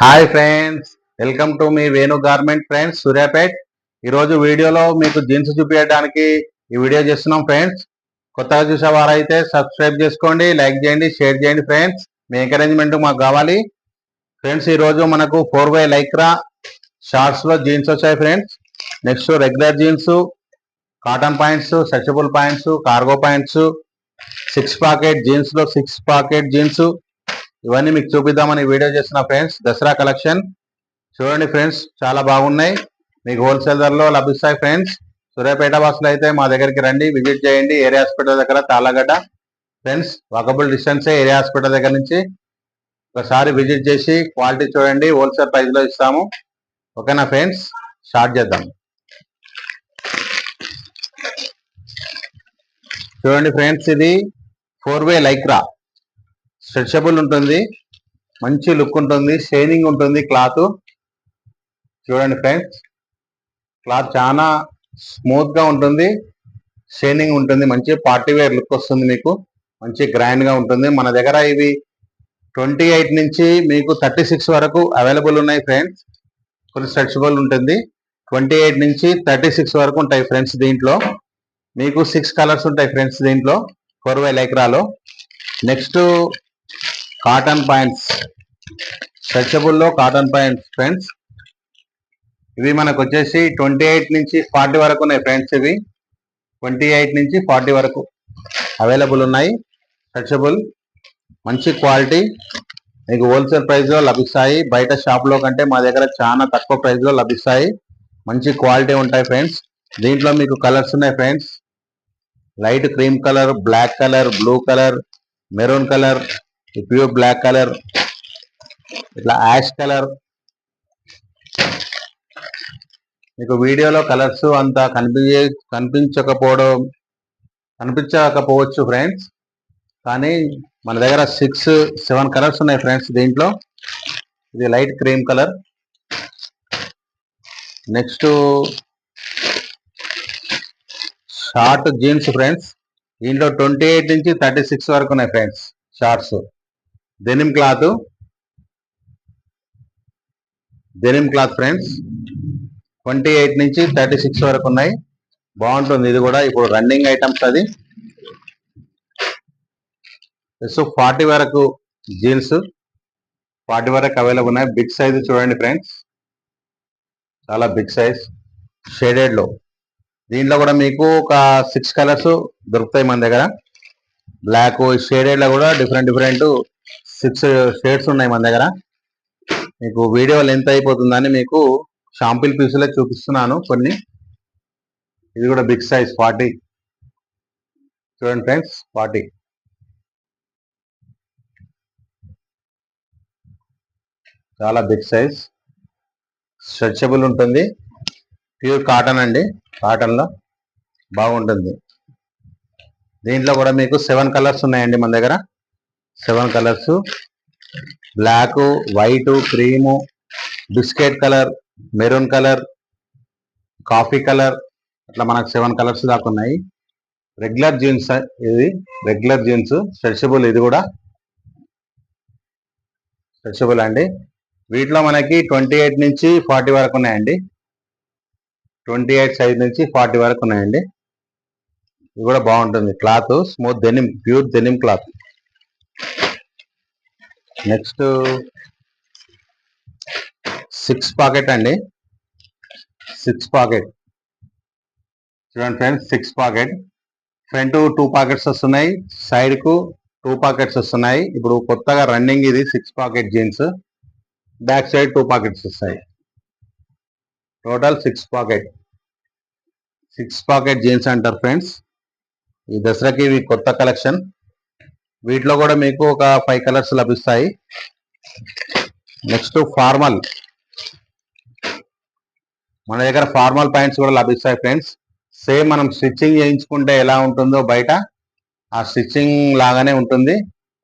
Hi friends welcome to మీ Venu garment friends Suryapet ఈరోజు వీడియోలో మీకు జీన్స్ చూపించడానికి ఈ వీడియో చేస్తున్నాం ఫ్రెండ్స్ కొత్తగా చూసే వారైతే సబ్స్క్రైబ్ చేసుకోండి లైక్ చేయండి షేర్ చేయండి ఫ్రెండ్స్ మీ ఎంకరేజ్మెంట్ మాకు కావాలి. ఫ్రెండ్స్ ఈరోజు మనకు ఫోర్ బై లైక్రా షార్ట్స్లో జీన్స్ వచ్చాయి friends next regular jeans cotton pants stretchable pants cargo pants six pocket జీన్స్లో సిక్స్ పాకెట్ జీన్స్ ఇవన్నీ మీకు చూపిద్దామని వీడియో చేసిన ఫ్రెండ్స్ దసరా కలెక్షన్ చూడండి ఫ్రెండ్స్ చాలా బాగున్నాయి. మీకు హోల్సేల్ ధరలో లభిస్తాయి ఫ్రెండ్స్ సూర్యాపేట బస్సులో అయితే మా దగ్గరికి రండి విజిట్ చేయండి. ఏరియా హాస్పిటల్ దగ్గర Talagadda. Friends walkable distance area hospital దగ్గర నుంచి ఒకసారి విజిట్ చేసి క్వాలిటీ చూడండి హోల్సేల్ ప్రైస్లో ఇస్తాము. ఓకేనా ఫ్రెండ్స్ స్టార్ట్ చేద్దాం. చూడండి ఫ్రెండ్స్ ఇది ఫోర్ వే లైక్రా స్ట్రెచబుల్ ఉంటుంది. మంచి లుక్ ఉంటుంది. షైనింగ్ ఉంటుంది క్లాత్. చూడండి ఫ్రెండ్స్. క్లాత్ చాలా స్మూత్గా ఉంటుంది. షైనింగ్ ఉంటుంది. మంచి పార్టీ వేర్ లుక్ వస్తుంది మీకు. మంచి గ్రాండ్గా ఉంటుంది. మన దగ్గర ఇవి ట్వంటీ ఎయిట్ నుంచి మీకు థర్టీ సిక్స్ వరకు అవైలబుల్ ఉన్నాయి ఫ్రెండ్స్. కొన్ని స్ట్రెచబుల్ ఉంటుంది. ట్వంటీ ఎయిట్ నుంచి థర్టీ సిక్స్ వరకు ఉంటాయి ఫ్రెండ్స్ దీంట్లో. మీకు సిక్స్ కలర్స్ ఉంటాయి ఫ్రెండ్స్ దీంట్లో. ఫోర్ వై లైక్రాలో నెక్స్ట్ కాటన్ పాయింట్స్. స్ట్రెచబుల్లో కాటన్ పాయింట్స్ ఫ్రెండ్స్. ఇవి మనకు వచ్చేసి ట్వంటీ ఎయిట్ నుంచి ఫార్టీ వరకు ఉన్నాయి ఫ్రెండ్స్ ఇవి. ట్వంటీ ఎయిట్ నుంచి ఫార్టీ వరకు అవైలబుల్ ఉన్నాయి. స్ట్రెచబుల్ మంచి క్వాలిటీ. మీకు హోల్సేల్ ప్రైస్లో లభిస్తాయి. బయట షాప్లో కంటే మా దగ్గర చాలా తక్కువ ప్రైస్లో లభిస్తాయి. మంచి క్వాలిటీ ఉంటాయి ఫ్రెండ్స్. దీంట్లో మీకు కలర్స్ ఉన్నాయి friends. Light cream colour black colour blue colour maroon colour pure black colour ఇట్లా యాష్ కలర్ మీకు వీడియోలో కలర్స్ అంత కనిపించే కనిపించకపోవడం కనిపించకపోవచ్చు ఫ్రెండ్స్ కానీ మన దగ్గర సిక్స్ సెవెన్ కలర్స్ ఉన్నాయి ఫ్రెండ్స్ దీంట్లో. ఇది light cream colour next short jeans friends దీంట్లో ట్వంటీ ఎయిట్ నుంచి థర్టీ సిక్స్ వరకు ఉన్నాయి friends shorts denim cloth denim cloth friends twenty eight నుంచి థర్టీ సిక్స్ వరకు ఉన్నాయి. బాగుంటుంది. ఇది కూడా ఇప్పుడు రన్నింగ్ ఐటమ్స్ అది. సో ఫార్టీ వరకు జీన్స్ ఫార్టీ వరకు అవైలబుల్ ఉన్నాయి. బిగ్ సైజ్ చూడండి ఫ్రెండ్స్ చాలా బిగ్ సైజ్ షేడెడ్లో దీంట్లో కూడా మీకు ఒక సిక్స్ కలర్స్ దొరుకుతాయి మన దగ్గర. బ్లాక్ షేడెడ్లో కూడా different different six shades uh, ఉన్నాయి మన దగ్గర. మీకు వీడియో లెంత్ అయిపోతుందని మీకు షాంపిల్ పీసులే చూపిస్తున్నాను కొన్ని. ఇది కూడా బిగ్ సైజ్ ఫార్టీ చూడండి ఫ్రెండ్స్ ఫార్టీ చాలా బిగ్ సైజ్ స్ట్రెచబుల్ ఉంటుంది. ప్యూర్ కాటన్ అండి. కాటన్లో బాగుంటుంది. దీంట్లో కూడా మీకు సెవెన్ కలర్స్ ఉన్నాయండి మన దగ్గర. Seven colours. Black white cream biscuit colour maroon colour coffee colour అట్లా మనకు సెవెన్ కలర్స్ దాకా ఉన్నాయి. రెగ్యులర్ జీన్స్ ఇది రెగ్యులర్ జీన్స్ స్ట్రెచబుల్ ఇది కూడా. స్ట్రెచబుల్ అండి. వీటిలో మనకి ట్వంటీ ఎయిట్ నుంచి ఫార్టీ వరకు ఉన్నాయండి. ట్వంటీ ఎయిట్ సైజ్ నుంచి ఫార్టీ వరకు ఉన్నాయండి. ఇది కూడా బాగుంటుంది. Cloth smooth denim pure denim cloth. Next six pocket అండి. Six pocket. చూడండి friends six pocket. Front two pockets వస్తున్నాయి సైడ్కు టూ పాకెట్స్ వస్తున్నాయి. ఇప్పుడు కొత్తగా రన్నింగ్ ఇది six pocket jeans. Back side two pockets వస్తాయి. Total six pocket. Six pocket jeans అంటారు ఫ్రెండ్స్. ఈ దసరాకి ఇవి కొత్త కలెక్షన్. వీటిలో కూడా మీకు ఒక ఫైవ్ కలర్స్ లభిస్తాయి. నెక్స్ట్ ఫార్మల్ మన దగ్గర ఫార్మల్ ప్యాంట్స్ కూడా లభిస్తాయి ఫ్రెండ్స్ సేమ్ మనం స్టిచ్చింగ్ చేయించుకుంటే ఎలా ఉంటుందో బయట. ఆ స్టిచ్చింగ్ లాగానే ఉంటుంది.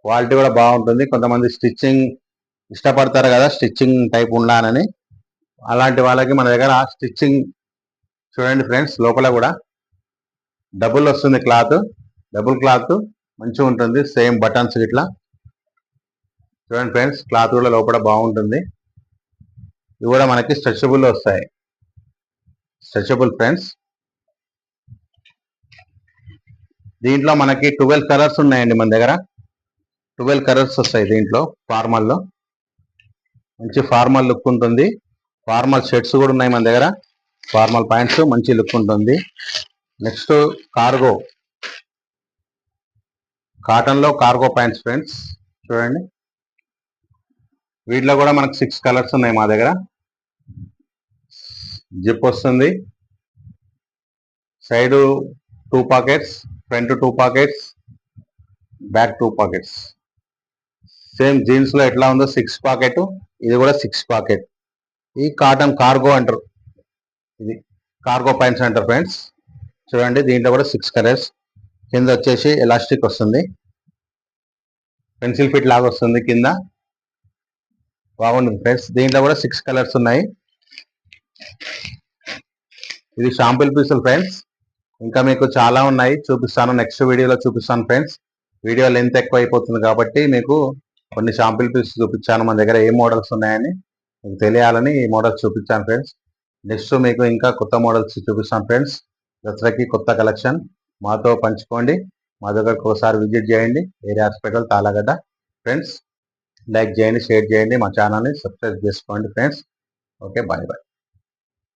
క్వాలిటీ కూడా బాగుంటుంది. కొంతమంది స్టిచ్చింగ్ ఇష్టపడతారు కదా స్టిచ్చింగ్ టైప్ ఉండాలని. అలాంటి వాళ్ళకి మన దగ్గర స్టిచ్చింగ్ చూడండి ఫ్రెండ్స్ లోపల కూడా. డబుల్ వస్తుంది క్లాత్ డబుల్ క్లాత్ మంచిగా ఉంటుంది. సేమ్ బటన్స్ ఇట్లా. చూడండి ఫ్రెండ్స్ క్లాత్ కూడా లోపల బాగుంటుంది. ఇవి కూడా మనకి స్ట్రెచబుల్ వస్తాయి. Stretchable friends. దీంట్లో మనకి ట్వెల్వ్ కలర్స్ ఉన్నాయండి మన దగ్గర. ట్వెల్వ్ కలర్స్ వస్తాయి దీంట్లో ఫార్మల్లో మంచి ఫార్మల్ లుక్ ఉంటుంది. ఫార్మల్ షర్ట్స్ కూడా ఉన్నాయి మన దగ్గర. ఫార్మల్ ప్యాంట్స్ మంచి లుక్ ఉంటుంది. Next cargo. కాటన్లో కార్గో ప్యాంట్స్ ఫ్రెండ్స్ చూడండి. వీటిలో కూడా మనకు సిక్స్ కలర్స్ ఉన్నాయి మా దగ్గర. జిప్ వస్తుంది. Side two pockets front two pockets back two pockets. Same జీన్స్లో ఎట్లా ఉందో సిక్స్ పాకెట్ ఇది కూడా సిక్స్ పాకెట్. ఈ కాటన్ కార్గో అంటారు. ఇది కార్గో ప్యాంట్స్ అంటారు ఫ్రెండ్స్. చూడండి దీంట్లో కూడా సిక్స్ కలర్స్. కింద వచ్చేసి ఎలాస్టిక్ వస్తుంది. పెన్సిల్ ఫిట్ లాగా వస్తుంది కింద. బాగుంటుంది ఫ్రెండ్స్. దీంట్లో కూడా సిక్స్ కలర్స్ ఉన్నాయి. ఇది షాంపుల్ పీసులు ఫ్రెండ్స్. ఇంకా మీకు చాలా ఉన్నాయి. చూపిస్తాను. నెక్స్ట్ వీడియోలో చూపిస్తాను ఫ్రెండ్స్. వీడియో లెంత్ ఎక్కువ అయిపోతుంది కాబట్టి మీకు కొన్ని షాంపుల్ పీస్ చూపించాను. మన దగ్గర ఏ మోడల్స్ ఉన్నాయని మీకు తెలియాలని ఈ మోడల్స్ చూపించాను ఫ్రెండ్స్. నెక్స్ట్ మీకు ఇంకా కొత్త మోడల్స్ చూపిస్తాను ఫ్రెండ్స్. దసరాకి కొత్త కలెక్షన్. మాతో పంచుకోండి. మా దగ్గరకు ఒకసారి విజిట్ చేయండి. Area hospital Talagadda. Friends like చేయండి షేర్ చేయండి. మా ఛానల్ని సబ్స్క్రైబ్ చేసుకోండి ఫ్రెండ్స్. Okay bye bye.